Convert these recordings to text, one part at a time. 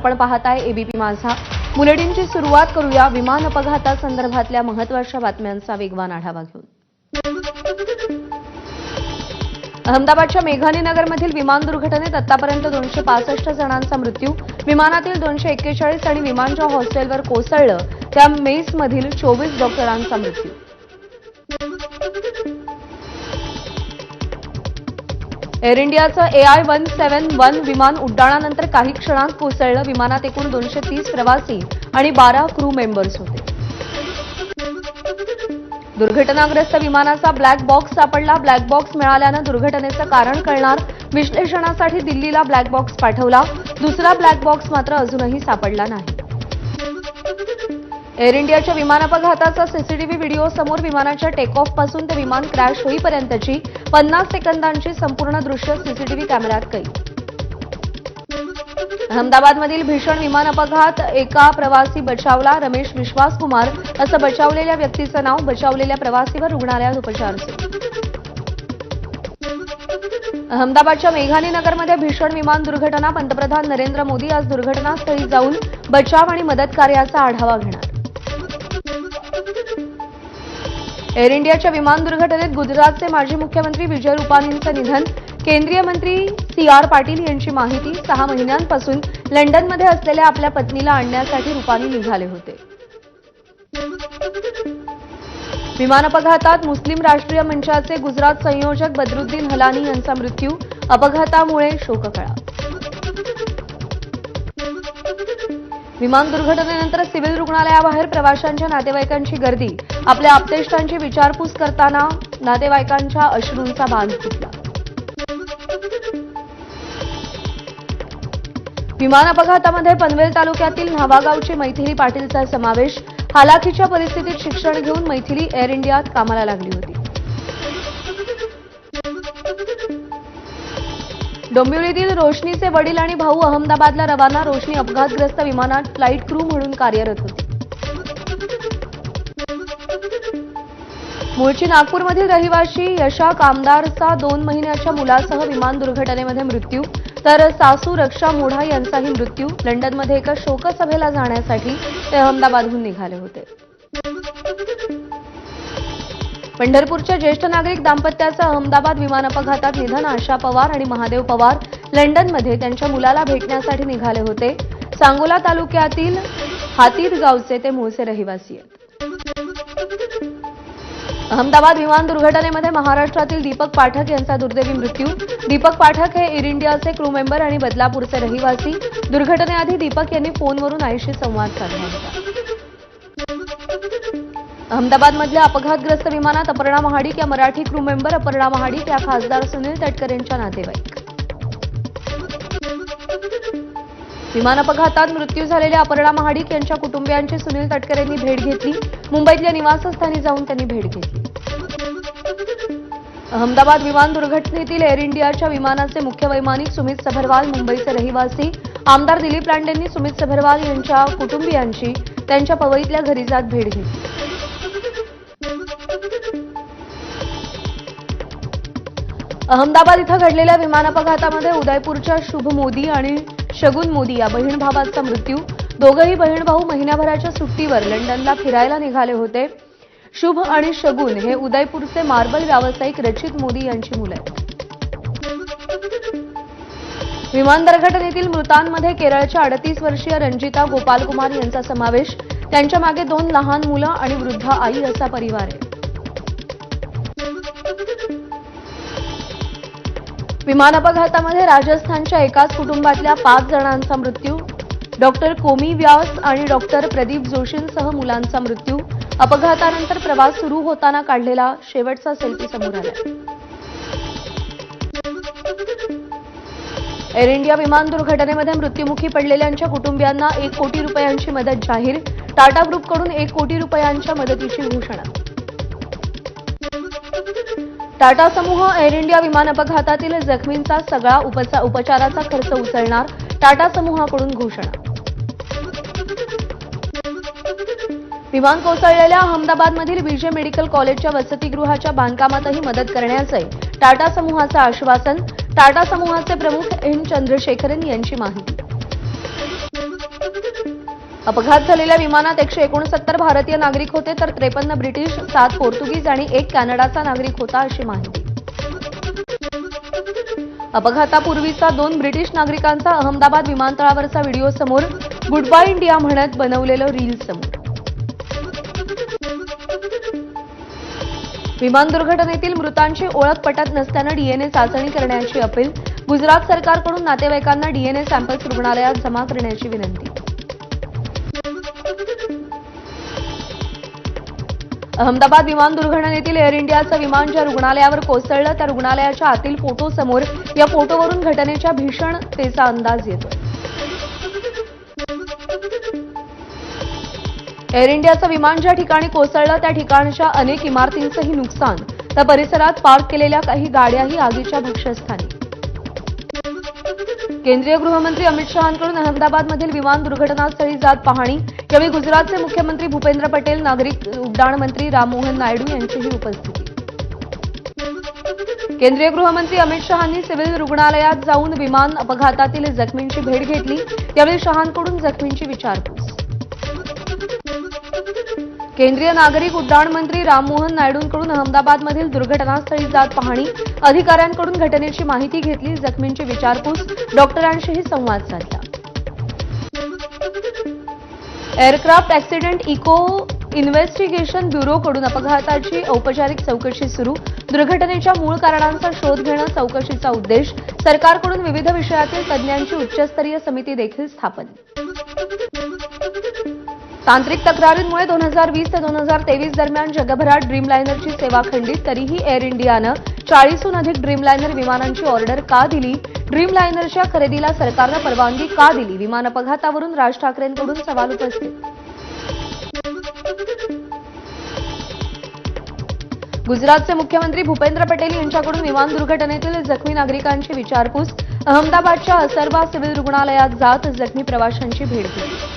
आपण पाहताय एबीपी माझा. बुलेटिनची सुरुवात करूया विमान अपघातासंदर्भातल्या महत्त्वाच्या बातम्यांचा वेगवान आढावा घेऊन. अहमदाबादच्या मेघानी नगरमधील विमान दुर्घटनेत आतापर्यंत दोनशे पासष्ट जणांचा मृत्यू विमानातील दोनशे एक्केचाळीस आणि विमानच्या हॉस्टेलवर कोसळलं त्या मेसमधील चोवीस डॉक्टरांचा मृत्यू. एअर इंडियाचं एआय वन सेव्हन वन विमान उड्डाणानंतर काही क्षणात कोसळलं. विमानात एकूण दोनशे तीस प्रवासी आणि बारा क्रू मेंबर्स होते. दुर्घटनाग्रस्त विमानाचा ब्लॅक बॉक्स सापडला. ब्लॅक बॉक्स मिळाल्यानं दुर्घटनेचं कारण कळणार. विश्लेषणासाठी दिल्लीला ब्लॅक बॉक्स पाठवला. दुसरा ब्लॅक बॉक्स मात्र अजूनही सापडला नाही. एअर इंडियाच्या विमान अपघाताचा सीसीटीव्ही व्हिडिओ समोर विमानाच्या टेक ऑफपासून ते विमान क्रॅश होईपर्यंतची पन्नास सेकंदांची संपूर्ण दृश्य सीसीटीव्ही कॅमेऱ्यात कैद. अहमदाबादमधील भीषण विमान अपघात एका प्रवासी बचावला रमेश विश्वास कुमार असं बचावलेल्या व्यक्तीचं नाव बचावलेल्या प्रवासीवर रुग्णालयात उपचार सुरू. अहमदाबादच्या मेघानी नगरमध्ये भीषण विमान दुर्घटना पंतप्रधान नरेंद्र मोदी आज दुर्घटनास्थळी जाऊन बचाव आणि मदत कार्याचा आढावा घेणार. एअर इंडियाच्या विमान दुर्घटनेत गुजरातचे माजी मुख्यमंत्री विजय रुपानींचं निधन. केंद्रीय मंत्री सी आर पाटील यांची माहिती सहा महिन्यांपासून लंडनमध्ये असलेल्या आपल्या पत्नीला आणण्यासाठी रुपानी निघाले होते. विमान अपघातात मुस्लिम राष्ट्रीय मंचाचे गुजरात संयोजक बदरुद्दीन हलानी यांचा मृत्यू. अपघातामुळे शोककळा. विमान दुर्घटनेनंतर सिव्हिल रुग्णालयाबाहेर प्रवाशांच्या नातेवाईकांची गर्दी. आपल्या आप्तेष्टांची विचारपूस करताना नातेवाईकांच्या अश्रूंचा बांध फुटला विमान अपघातामध्ये पनवेल तालुक्यातील न्हावागावची मैथिली पाटीलचा समावेश हालाखीच्या परिस्थितीत शिक्षण घेऊन मैथिली एअर इंडियात कामाला लागली होती. डोंबिवलीतील रोशनीचे वडील आणि भाऊ अहमदाबादला रवाना रोशनी अपघातग्रस्त विमानात फ्लाईट क्रू म्हणून कार्यरत होती. मूळची नागपूरमधील रहिवाशी यशा कामदारचा दोन महिन्याच्या मुलासह विमान दुर्घटनेमध्ये मृत्यू तर सासू रक्षा मोढा यांचाही मृत्यू. लंडनमध्ये एका शोकसभेला जाण्यासाठी ते अहमदाबादहून निघाले होते. पंढरपूरच्या ज्येष्ठ नागरिक दाम्पत्याचं अहमदाबाद विमान अपघातात निधन आशा पवार आणि महादेव पवार लंडनमध्ये त्यांच्या मुलाला भेटण्यासाठी निघाले होते. सांगोला तालुक्यातील हातीर गावचे ते मूळचे रहिवासी आहेत. अहमदाबाद विमान दुर्घटनेमध्ये महाराष्ट्रातील दीपक पाठक यांचा दुर्दैवी मृत्यू. दीपक पाठक हे एअर इंडियाचे क्रू मेंबर आणि बदलापूरचे रहिवासी. दुर्घटनेआधी दीपक यांनी फोनवरून आईशी संवाद साधला होता. अहमदाबादमधल्या अपघातग्रस्त विमानात अपर्णा महाडिक या मराठी क्रू मेंबर अपर्णा महाडिक या खासदार सुनील तटकर यांच्या नातेवाईक. विमान अपघातात मृत्यू झालेल्या अपर्णा महाडिक यांच्या कुटुंबियांची सुनील तटकर यांनी भेट घेतली. मुंबईतल्या निवासस्थानी जाऊन त्यांनी भेट घेतली. अहमदाबाद विमान दुर्घटनेतील एअर इंडियाच्या विमानाचे मुख्य वैमानिक सुमित सभरवाल मुंबईचे रहिवासी आमदार दिलीप लांडेंनी सुमित सभरवाल यांच्या कुटुंबियांची त्यांच्या पवईतल्या घरी जात भेट घेतली. अहमदाबाद इथं घडलेल्या विमान अपघातामध्ये उदयपूरच्या शुभ मोदी आणि शगुन मोदी या बहीण भावाचा मृत्यू. दोघंही बहीण भाऊ महिन्याभराच्या सुट्टीवर लंडनला फिरायला निघाले होते. शुभ आणि शगुन हे उदयपूरचे मार्बल व्यावसायिक रचित मोदी यांची मुलं आहेत. विमान दुर्घटनेतील मृतांमध्ये केरळच्या अडतीस वर्षीय रंजिता गोपालकुमार यांचा समावेश. त्यांच्या मागे दोन लहान मुलं आणि वृद्ध आई असा परिवार आहे. विमान अपघातामध्ये राजस्थानच्या एकाच कुटुंबातल्या पाच जणांचा मृत्यू डॉक्टर कोमी व्यास आणि डॉक्टर प्रदीप जोशींसह मुलांचा मृत्यू. अपघातानंतर प्रवास सुरू होताना काढलेला शेवटचा सेल्फी समोर आला. एअर इंडिया विमान दुर्घटनेमध्ये मृत्युमुखी पडलेल्यांच्या कुटुंबियांना एक कोटी रुपयांची मदत जाहीर. टाटा ग्रुपकडून एक कोटी रुपयांच्या मदतीची घोषणा. टाटा समूह एअर इंडिया विमान अपघातातील जखमींचा सगळा उपचा- उपचाराचा खर्च उचलणार टाटा समूहाकडून घोषणा. विमान कोसळलेल्या अहमदाबादमधील विजय मेडिकल कॉलेजच्या वसतिगृहाच्या बांधकामातही मदत करण्याचे टाटा समूहाचं आश्वासन टाटा समूहाचे प्रमुख एन चंद्रशेखरन यांची माहिती. अपघात झालेल्या विमानात एकशे एकोणसत्तर भारतीय नागरिक होते तर त्रेपन्न ब्रिटिश सात पोर्तुगीज आणि एक कॅनडाचा नागरिक होता अशी माहिती. अपघातापूर्वीचा दोन ब्रिटिश नागरिकांचा अहमदाबाद विमानतळावरचा व्हिडिओ समोर गुड बाय इंडिया म्हणत बनवलेलं रील समोर. विमान दुर्घटनेतील मृतांची ओळख पटत नसल्यानं डीएनए चाचणी करण्याची अपील. गुजरात सरकारकडून नातेवाईकांना डीएनए सॅम्पल्स रुग्णालयात जमा करण्याची विनंती. अहमदाबाद विमान दुर्घटनेतील एअर इंडियाचं विमान ज्या रुग्णालयावर कोसळलं त्या रुग्णालयाच्या आतील फोटो समोर या फोटोवरून घटनेच्या भीषणतेचा अंदाज येतोय. एअर इंडियाचं विमान ज्या ठिकाणी कोसळलं त्या ठिकाणच्या अनेक इमारतींचंही नुकसान. त्या परिसरात पार्क केलेल्या काही गाड्याही आगीच्या भक्ष्यस्थानी केंद्रीय गृहमंत्री अमित शहांकडून अहमदाबादमधील विमान दुर्घटनास्थळी जात पाहणी. यावेळी गुजरातचे मुख्यमंत्री भूपेंद्र पटेल नागरिक उड्डाण मंत्री राममोहन नायडू यांचीही उपस्थिती. केंद्रीय गृहमंत्री अमित शहांनी सिव्हिल रुग्णालयात जाऊन विमान अपघातातील जखमींची भेट घेतली. त्यावेळी शहांकडून जखमींची विचारपूस. केंद्रीय नागरिक उड्डाण मंत्री राममोहन नायडूंकडून अहमदाबादमधील दुर्घटनास्थळी जात पाहणी. अधिकाऱ्यांकडून घटनेची माहिती घेतली. जखमींची विचारपूस. डॉक्टरांशीही संवाद साधला. एअरक्राफ्ट ऍक्सिडेंट इको इन्व्हेस्टिगेशन ब्युरोकडून अपघाताची औपचारिक चौकशी सुरू. दुर्घटनेच्या मूळ कारणांचा शोध घेणं चौकशीचा उद्देश. सरकारकडून विविध विषयातील तज्ज्ञांची उच्चस्तरीय समिती देखील स्थापन. तांत्रिक तक्रारींमुळे दोन हजार वीस ते दोन हजार तेवीस दरम्यान जगभरात ड्रीमलायनरची सेवा खंडित तरीही एअर इंडियानं चाळीसहून अधिक ड्रीमलायनर विमानांची ऑर्डर का दिली? ड्रीमलायनरच्या खरेदीला सरकारनं परवानगी का दिली? विमान अपघातावरून राज ठाकरेंकडून सवाल उपस्थित. गुजरातचे मुख्यमंत्री भूपेंद्र पटेल यांच्याकडून विमान दुर्घटनेतील जखमी नागरिकांची विचारपूस. अहमदाबादच्या असरबा सिव्हिल रुग्णालयात जात जखमी प्रवाशांची भेट घेतली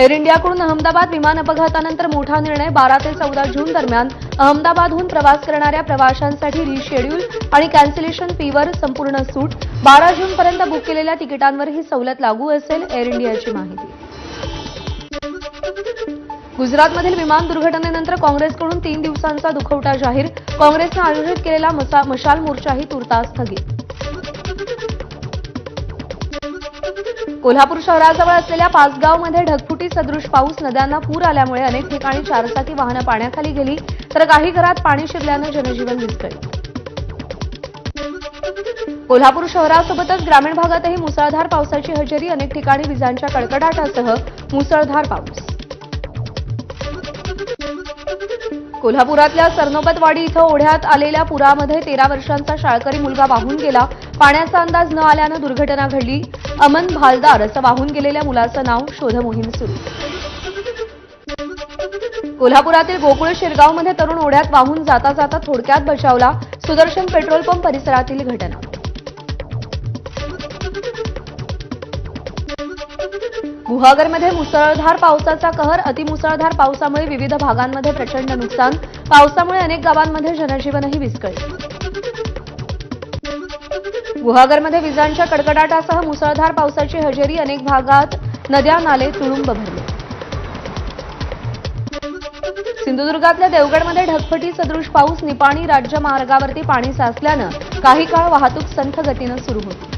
एअर इंडियाकडून अहमदाबाद विमान अपघातानंतर मोठा निर्णय बारा ते चौदा जून दरम्यान अहमदाबादहून प्रवास करणाऱ्या प्रवाशांसाठी रिशेड्यूल आणि कॅन्सलेशन फीवर संपूर्ण सूट. बारा जूनपर्यंत बुक केलेल्या तिकिटांवर ही सवलत लागू असेल एअर इंडियाची माहिती. गुजरातमधील विमान दुर्घटनेनंतर काँग्रेसकडून तीन दिवसांचा दुखवटा जाहीर. काँग्रेसनं आयोजित केलेला मशाल मोर्चाही तुर्तास स्थगित. कोल्हापूर शहराजवळ असलेल्या पाचगावमध्ये ढगफुटी सदृश पाऊस नद्यांना पूर आल्यामुळे अनेक ठिकाणी चारचाकी वाहनं पाण्याखाली गेली तर काही घरात पाणी शिरल्यानं जनजीवन विस्कळीत. कोल्हापूर शहरासोबतच ग्रामीण भागातही मुसळधार पावसाची हजेरी अनेक ठिकाणी विजांच्या कडकडाटासह मुसळधार पाऊस. कोल्हापुरातल्या सरनोबतवाडी इथं ओढ्यात आलेल्या पुरामध्ये तेरा वर्षांचा शाळकरी मुलगा वाहून गेला. पाण्याचा अंदाज न आल्यानं दुर्घटना घडली. अमन भालदार असं वाहून गेलेल्या मुलाचं नाव शोधमोहीम सुरू. कोल्हापुरातील गोकुळ शिरगावमध्ये तरुण ओढ्यात वाहून जाता जाता थोडक्यात बचावला सुदर्शन पेट्रोल पंप परिसरातील घटना. गुहागरमध्ये मुसळधार पावसाचा कहर अतिमुसळधार पावसामुळे विविध भागांमध्ये प्रचंड नुकसान. पावसामुळे अनेक गावांमध्ये जनजीवनही विस्कळीत. गुहागरमध्ये विजांच्या कडकडाटासह मुसळधार पावसाची हजेरी अनेक भागात नद्या नाले तुडुंब भरले. सिंधुदुर्गातल्या देवगडमध्ये ढगफटी सदृश पाऊस निपाणी राज्य मार्गावरती पाणी साचल्यानं काही काळ वाहतूक संथ गतीनं सुरू होती.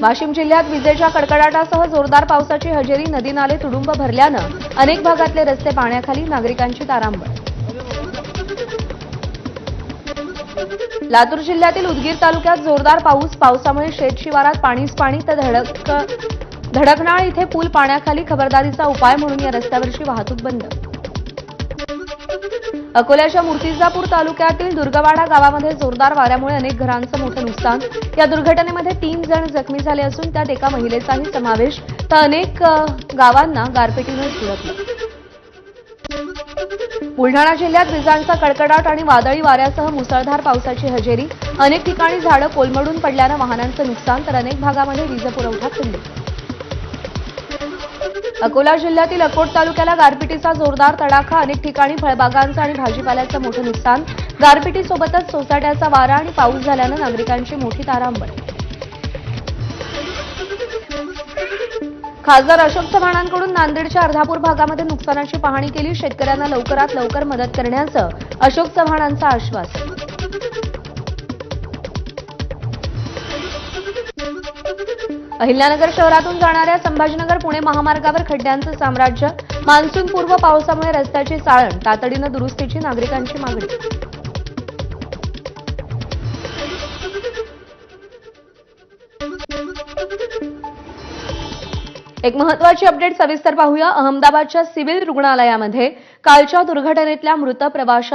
वाशिम जिल्ह्यात विजेच्या कडकडाटासह जोरदार पावसाची हजेरी नदी नाले तुडुंब भरल्यानं अनेक भागातले रस्ते पाण्याखाली नागरिकांची तारांबळ. लातूर जिल्ह्यातील उदगीर तालुक्यात जोरदार पाऊस पावसामुळे शेत शिवारात पाणीच पाणी तर धडक धडकनाळ इथे पूल पाण्याखाली खबरदारीचा उपाय म्हणून या रस्त्यावरची वाहतूक बंद. अकोल्याच्या मूर्तिजापूर तालुक्यातील दुर्गवाडा गावामध्ये जोरदार वाऱ्यामुळे अनेक घरांचं मोठं नुकसान. या दुर्घटनेमध्ये तीन जण जखमी झाले असून त्यात एका महिलेचाही समावेश तर अनेक गावांना गारपिटीनं झुळकलं बुलढाणा जिल्ह्यात विजांचा कडकडाट आणि वादळी वाऱ्यासह मुसळधार पावसाची हजेरी. अनेक ठिकाणी झाडं कोलमडून पडल्यानं वाहनांचं नुकसान तर अनेक भागामध्ये वीज पुरवठा खंडित. अकोला जिल्ह्यातील अकोट तालुक्याला गारपिटीचा जोरदार तडाखा अनेक ठिकाणी फळबागांचं आणि भाजीपाल्याचं मोठं नुकसान. गारपिटीसोबतच सोसाट्याचा वारा आणि पाऊस झाल्यानं नागरिकांची मोठी तारांबळ. खासदार अशोक चव्हाणांकडून नांदेडच्या अर्धापूर भागामध्ये नुकसानाची पाहणी केली. शेतकऱ्यांना लवकरात लवकर मदत करण्याचं अशोक चव्हाणांचं आश्वासन अहिल्यानगर शहरातून जाणाऱ्या संभाजीनगर पुणे महामार्गावर खड्ड्यांचं साम्राज्य. मान्सून पूर्व पावसामुळे रस्त्याची चाळण तातडीनं दुरुस्तीची नागरिकांची मागणी. एक महत्वाची अपडेट सविस्तर पाहूया. अहमदाबादच्या सिव्हिल रुग्णालयामध्ये कालच्या दुर्घटनेतल्या मृत प्रवाशा